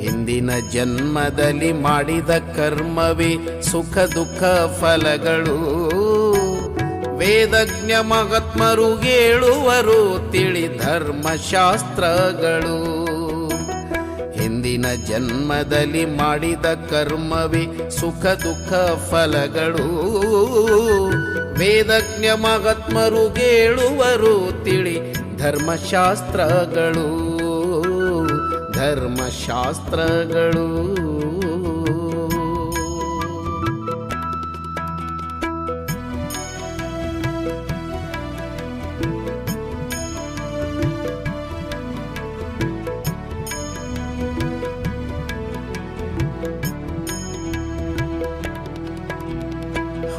ಹಿಂದಿನ ಜನ್ಮದಲ್ಲಿ ಮಾಡಿದ ಕರ್ಮವೇ ಸುಖ ದುಃಖ ಫಲಗಳು. ವೇದಜ್ಞ ಮಹಾತ್ಮರು ಹೇಳುವರು ತಿಳಿ ಧರ್ಮಶಾಸ್ತ್ರಗಳು ಹಿಂದಿನ ಜನ್ಮದಲ್ಲಿ ಮಾಡಿದ ಕರ್ಮವೇ ಸುಖ ದುಃಖ ಫಲಗಳು. ವೇದಜ್ಞ ಮಹಾತ್ಮರು ಕೇಳುವರು ತಿಳಿ ಧರ್ಮಶಾಸ್ತ್ರಗಳು. ಧರ್ಮಶಾಸ್ತ್ರಗಳು.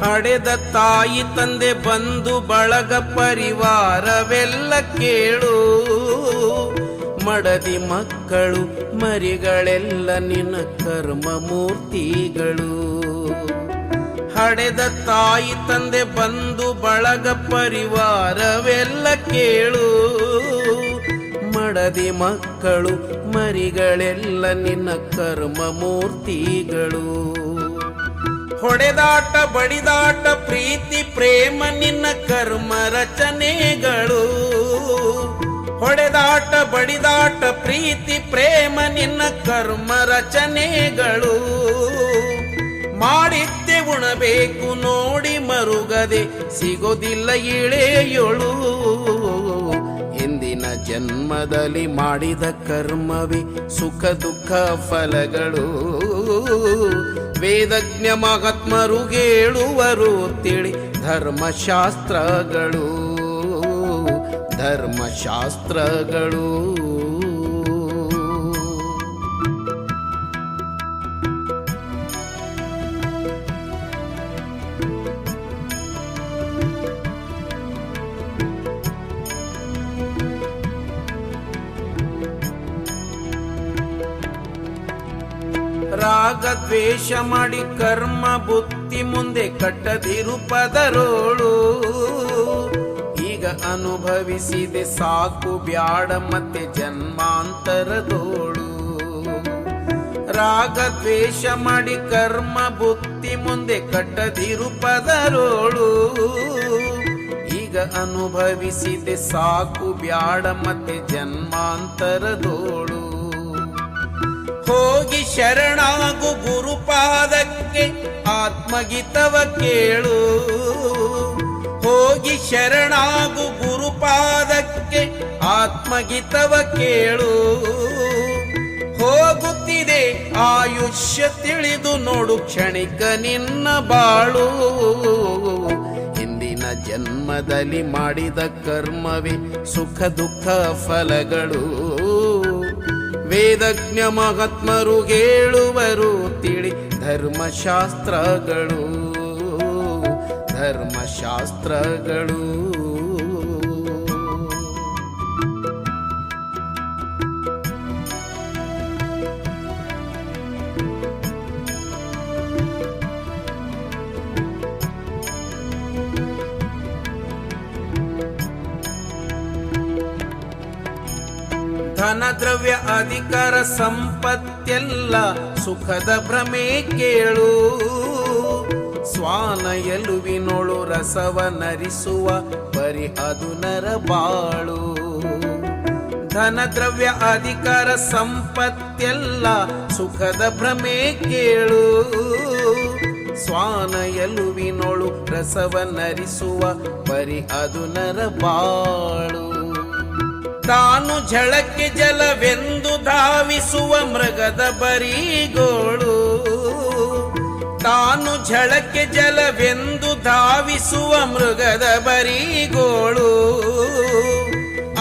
ಹಡೆದ ತಾಯಿ ತಂದೆ ಬಂಧು ಬಳಗ ಪರಿವಾರವೆಲ್ಲ ಕೇಳು. ಮಡದಿ ಮಕ್ಕಳು, ಮರಿಗಳೆಲ್ಲ ನಿನ್ನ ಕರ್ಮ ಮೂರ್ತಿಗಳು. ಹಡೆದ ತಾಯಿ ತಂದೆ ಬಂಧು ಬಳಗ ಪರಿವಾರವೆಲ್ಲ ಕೇಳು. ಮಡದಿ ಮಕ್ಕಳು, ಮರಿಗಳೆಲ್ಲ ನಿನ್ನ ಕರ್ಮ ಮೂರ್ತಿಗಳು. ಹೊಡೆದಾಟ, ಬಡಿದಾಟ, ಪ್ರೀತಿ, ಪ್ರೇಮ, ನಿನ್ನ ಕರ್ಮ ರಚನೆಗಳು. ಹೊಡೆದಾಟ, ಬಡಿದಾಟ, ಪ್ರೀತಿ, ಪ್ರೇಮ, ನಿನ್ನ ಕರ್ಮ ರಚನೆಗಳು. ಮಾಡಿದ್ದೆ ಉಣಬೇಕು, ನೋಡಿ ಮರುಗದೆ, ಸಿಗೋದಿಲ್ಲ ಇಳೆಯೊಳು. ಇಂದಿನ ಜನ್ಮದಲ್ಲಿ ಮಾಡಿದ ಕರ್ಮವೇ ಸುಖ, ದುಃಖ, ಫಲಗಳು. ವೇದಜ್ಞ ಮಹಾತ್ಮರು ಹೇಳುವರು ತಿಳಿ ಧರ್ಮಶಾಸ್ತ್ರಗಳು ಧರ್ಮಶಾಸ್ತ್ರಗಳು. ದ್ವೇಷ ಮಾಡಿ ಕರ್ಮ ಬುತ್ತಿ ಮುಂದೆ ಕಟ್ಟದಿರು ಪದರೋಳು ಈಗ ಅನುಭವಿಸಿದೆ ಸಾಕು ಬ್ಯಾಡ ಮತ್ತೆ ಜನ್ಮಾಂತರದೋಳು. ರಾಗ ದ್ವೇಷ ಮಾಡಿ ಕರ್ಮ ಬುತ್ತಿ ಮುಂದೆ ಕಟ್ಟದಿರು ಪದರೋಳು ಈಗ ಅನುಭವಿಸಿದೆ ಸಾಕು ಬ್ಯಾಡ ಮತ್ತೆ ಜನ್ಮಾಂತರದೋಳು. ಹೋಗಿ ಶರಣಾಗು ಗುರುಪಾದಕ್ಕೆ ಆತ್ಮಗೀತವ ಕೇಳು. ಹೋಗಿ ಶರಣಾಗು ಗುರುಪಾದಕ್ಕೆ ಆತ್ಮಗೀತವ ಕೇಳು. ಹೋಗುತ್ತಿದೆ ಆಯುಷ್ಯ ತಿಳಿದು ನೋಡು ಕ್ಷಣಿಕ ನಿನ್ನ ಬಾಳು. ಹಿಂದಿನ ಜನ್ಮದಲ್ಲಿ ಮಾಡಿದ ಕರ್ಮವೇ ಸುಖ ದುಃಖ ಫಲಗಳು. ವೇದಜ್ಞ ಮಹಾತ್ಮರು ಹೇಳುವರು ತಿಳಿ ಧರ್ಮಶಾಸ್ತ್ರಗಳು ಧರ್ಮಶಾಸ್ತ್ರಗಳು. ಧನ ದ್ರವ್ಯ ಅಧಿಕಾರ ಸಂಪತ್ತೆಲ್ಲ ಸುಖದ ಭ್ರಮೆ ಕೇಳು. ಸ್ವಾನ ಎಲುವಿನೊಳು ರಸವ ನರಿಸುವ ಬರಿ ಅದು ನರ ಬಾಳು. ಧನ ದ್ರವ್ಯ ಅಧಿಕಾರ ಸಂಪತ್ತೆಲ್ಲ ಸುಖದ ಭ್ರಮೆ ಕೇಳು. ಸ್ವಾನ ಎಲುವಿನೊಳು ರಸವ ನರಿಸುವ ಬರಿ ಅದು ನರ ಬಾಳು. ತಾನು ಝಳಕ್ಕೆ ಜಲವೆಂದು ಧಾವಿಸುವ ಮೃಗದ ಬರಿಗೋಳು. ತಾನು ಝಳಕ್ಕೆ ಜಲವೆಂದು ಧಾವಿಸುವ ಮೃಗದ ಬರಿಗೋಳು.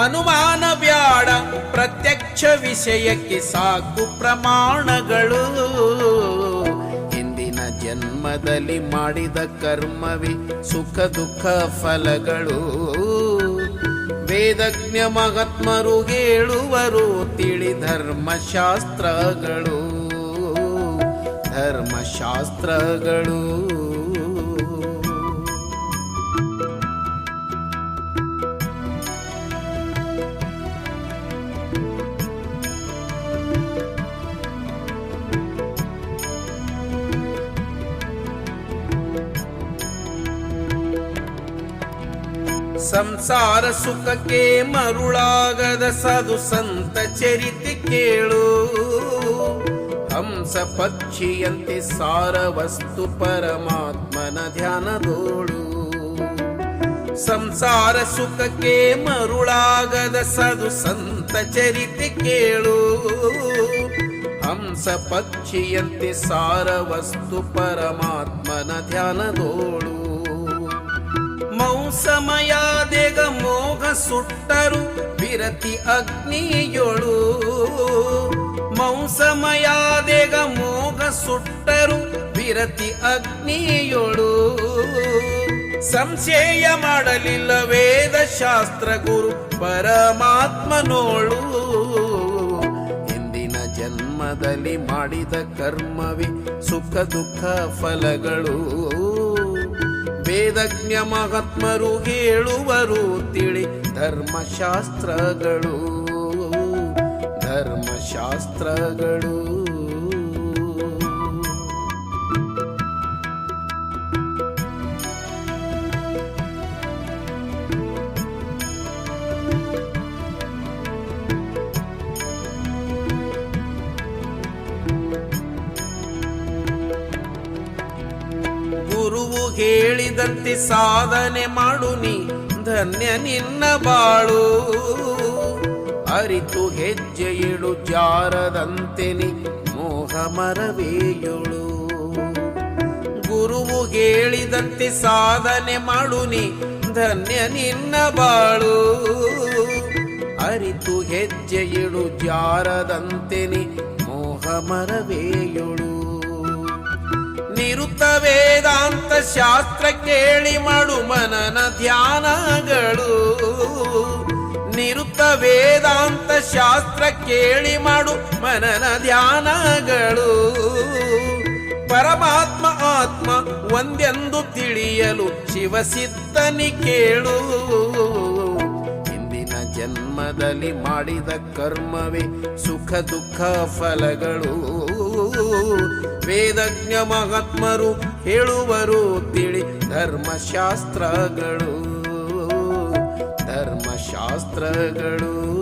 ಅನುಮಾನ ಬ್ಯಾಡ, ಪ್ರತ್ಯಕ್ಷ ವಿಷಯಕ್ಕೆ ಸಾಕು ಪ್ರಮಾಣಗಳು. ಹಿಂದಿನ ಜನ್ಮದಲ್ಲಿ ಮಾಡಿದ ಕರ್ಮವಿ ಸುಖ ದುಃಖ ಫಲಗಳು. ವೇದಜ್ಞ ಮಹಾತ್ಮರು ಹೇಳುವರು ತಿಳಿ ಧರ್ಮಶಾಸ್ತ್ರಗಳು ಧರ್ಮಶಾಸ್ತ್ರಗಳು. ಸಂಸಾರ ಸುಖಕ್ಕೆ ಮರುಳಾಗದ ಸಾಧು ಸಂತ ಚರಿತೆ ಕೇಳು. ಹಂಸ ಪಕ್ಷಿಯಂತೆ ಸಾರ ವಸ್ತು ಪರಮಾತ್ಮನ ಧ್ಯಾನದೋಳು. ಸಂಸಾರ ಸುಖಕ್ಕೆ ಮರುಳಾಗದ ಸಾಧು ಸಂತ ಚರಿತೆ ಕೇಳು. ಹಂಸ ಪಕ್ಷಿಯಂತೆ ಸಾರ ವಸ್ತು ಪರಮಾತ್ಮನ ಧ್ಯಾನದೋಳು. ಮೌಸಮಯ ಸುಟ್ಟರು ವಿರತಿ ಅಗ್ನಿಯೊಳು. ಮೌಸಮಯಾದೆಗ ಮೋಗ ಸುಟ್ಟರು ವಿರತಿ ಅಗ್ನಿಯೊಳು. ಸಂಶಯ ಮಾಡಲಿಲ್ಲ ವೇದ ಶಾಸ್ತ್ರ ಗುರು ಪರಮಾತ್ಮನೋಳು. ಜನ್ಮದಲ್ಲಿ ಮಾಡಿದ ಕರ್ಮವಿ ಸುಖ ದುಃಖ ಫಲಗಳು. ವೇದಜ್ಞ ಮಹಾತ್ಮರು ಹೇಳುವರು ತಿಳಿ ಧರ್ಮಶಾಸ್ತ್ರಗಳು. ಧರ್ಮಶಾಸ್ತ್ರಗಳು. ಹೇಳಿದಂತೆ ಸಾಧನೆ ಮಾಡು ನೀ, ಧನ್ಯ ನಿನ್ನ ಬಾಳು. ಅರಿತು ಹೆಜ್ಜೆ ಇಳು ಜಾರದಂತೆ ನೀ, ಮೋಹ ಮರವೇಯುಳು. ಗುರುವು ಹೇಳಿದಂತೆ ಸಾಧನೆ ಮಾಡು ನೀ, ಧನ್ಯ ನಿನ್ನ ಬಾಳು. ಅರಿತು ಹೆಜ್ಜೆ ಇಳು ಜಾರದಂತೆ ನೀ, ಮೋಹ ಮರವೇಯುಳು. ನಿರುತ ವೇದಾಂತ ಶಾಸ್ತ್ರ ಕೇಳಿ ಮಾಡು ಮನನ ಧ್ಯಾನಗಳು. ನಿರುತ್ತ ವೇದಾಂತ ಶಾಸ್ತ್ರ ಕೇಳಿ ಮಾಡು ಮನನ ಧ್ಯಾನಗಳು. ಪರಮಾತ್ಮ ಆತ್ಮ ಒಂದೆಂದು ತಿಳಿಯಲು ಶಿವಸಿದ್ಧನಿ ಕೇಳು. ಜನ್ಮದಲ್ಲಿ ಮಾಡಿದ ಕರ್ಮವೇ ಸುಖ ದುಃಖ ಫಲಗಳು. ವೇದಜ್ಞ ಮಹಾತ್ಮರು ಹೇಳುವರು ತಿಳಿ ಧರ್ಮಶಾಸ್ತ್ರಗಳು. ಧರ್ಮಶಾಸ್ತ್ರಗಳು.